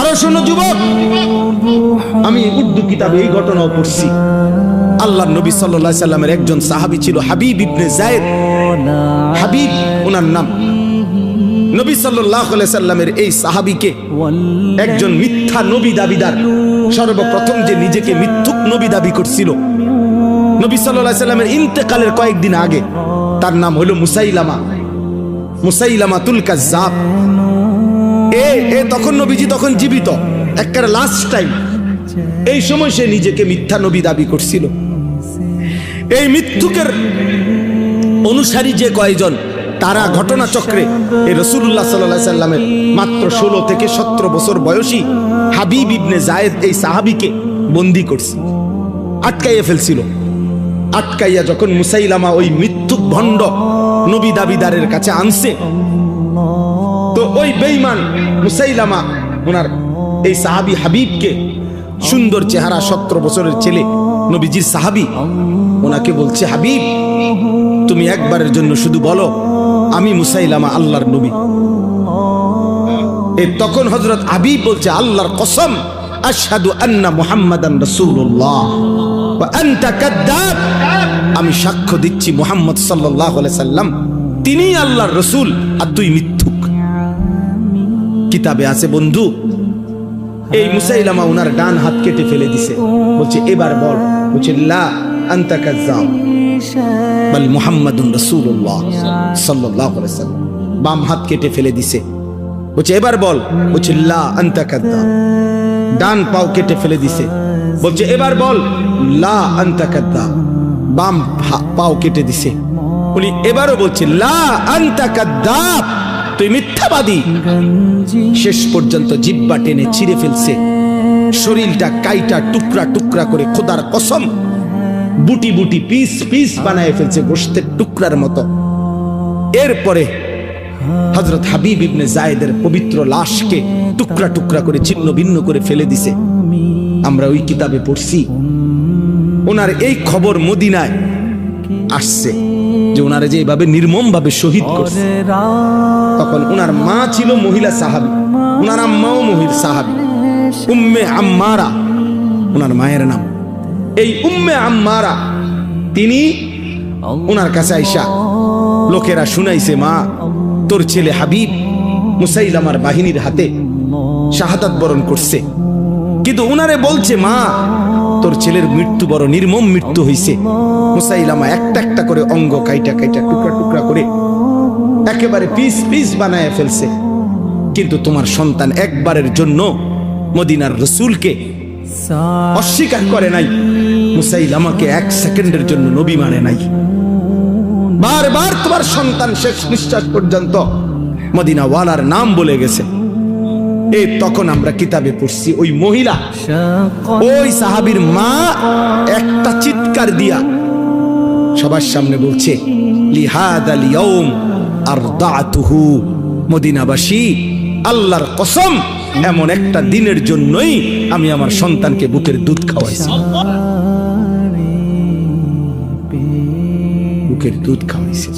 আরও শোনো যুবক। আমি উর্দু কিতাবে এই ঘটনাও পড়ছি আল্লাহ নবী আলাইহি সাল্লামের একজন সাহাবী ছিল হাবিব ইবনে জায়েদ। হাবিব, ওনার নাম। নবী আলাইহি সাল্লামের এই সাহাবীকে একজন মিথ্যা নবী দাবিদার, সর্বপ্রথম যে নিজেকে মিথ্যুক নবী দাবি করছিল। নবী আলাইহি সাল্লামের ইন্তেকালের কয়েকদিন আগে, তার নাম হলো মুসাইলামা। মুসাইলামা তুলকা কাজ্জাব। এ এ তখন নবীজি তখন জীবিত। একবারে লাস্ট টাইম এই সময় সে নিজেকে মিথ্যা নবী দাবি করছিল। এই মৃত্যুকের অনুসারী যে কয়জন, তারা ঘটনাচক্রে এই রসুল্লাহ সাল্লাহ সাল্লামের মাত্র ষোলো থেকে সতেরো বছর বয়সী হাবিব ইবনে জায়েদ এই সাহাবিকে বন্দি করছে, আটকাইয়া ফেলছিল। আটকাইয়া যখন মুসাইলামা ওই মৃত্যুক ভণ্ড নবী দাবিদারের কাছে আনছে ওই বেঈমান মুসাইলামা ওনার এই সাহাবি হাবিবকে সুন্দর চেহারা সতেরো বছরের ছেলে, নবীজির সাহাবি ওনাকে বলছে, হাবিব, তুমি একবারের জন্য শুধু বলো, আমি মুসাইলামা আল্লাহর নবী। এ তখন হজরত হাবিব বলছে, আল্লাহর কসম, আশহাদু আন্না মুহাম্মাদান রাসূলুল্লাহ, ওয়া আনতা কাদ্দাব। আমি সাক্ষ্য দিচ্ছি মুহাম্মদ সাল্লাল্লাহু আলাইহি সাল্লাম তিনি আল্লাহর রসূল, আর তুই কিতাবে আছে, বন্ধু। এই মুসাইলামা উনার ডান হাত কেটে ফেলে দিছে। বলছে, এবার বল। বলছে, লা বাম হাত কেটে ফেলে দিছে। বলছে, এবার বল। বলছে ডান পাও কেটে ফেলে দিছে। বলছে, এবার বল। বাম পাও কেটে দিছে। বলি এবারও বলছে, লা আনতা কাদ্দাব তুই মিথ্যাবাদী। শেষ পর্যন্ত জিব্বা টেনে ছিঁড়ে ফেলছে। শরীরটা কাইটা টুকরা টুকরা করে খোদার কসম। বুটি বুটি পিস পিস বানায় ফেলছে গোস্তের টুকরার মতো। এরপরে হজরত হাবিব ইবনে জায়েদের পবিত্র লাশকে টুকরা টুকরা করে ছিন্ন ভিন্ন করে ফেলে দিছে। আমরা ওই কিতাবে পড়ছি। ওনার এই খবর মদিনায় আসছে। যে ওনারে যে এইভাবে নির্মম ভাবে শহীদ করছে। তখন ওনার মা ছিল মহিলা সাহাবি ওনার আম্মাও মহিলা সাহাবি। উম্মে আম্মারা ওনার মায়ের নাম। এই উম্মে আম্মারা তিনি ওনার কাছে আইসা লোকেরা শুনাইছে মা তোর ছেলে হাবিব মুসাইলামার বাহিনীর হাতে শাহাদাত বরণ করছে। কিন্তু উনারে বলছে মা তোর ছেলের মৃত্যু বড় নির্মম মৃত্যু হইছে। মুসাইলামা একটা একটা করে অঙ্গ কাইটা কাইটা টুকরা টুকরা করে একেবারে পিস পিস বানায় ফেলছে। কিন্তু তোমার সন্তান একবারের জন্য মদিনার রসুলকে অস্বীকার করে নাই। মুসাইলামাকে এক সেকেন্ডের জন্য নবী মানে নাই। বারবার তোমার সন্তান শেষ নিঃশ্বাস পর্যন্ত মদিনা ওয়ালার নাম বলে গেছে। এই তখন আমরা কিতাবে পড়ছি ওই মহিলা। ওই সাহাবীর মা একটা চিৎকার দিয়া সবার সামনে বলছে, লিহাদা লিয়ৌম আরদাতুহু, মদিনাবাসী, আল্লাহর কসম, এমন একটা দিনের জন্যই আমি আমার সন্তানকে বুকের দুধ খাওয়াইছি। বুকের দুধ খাওয়াইছি।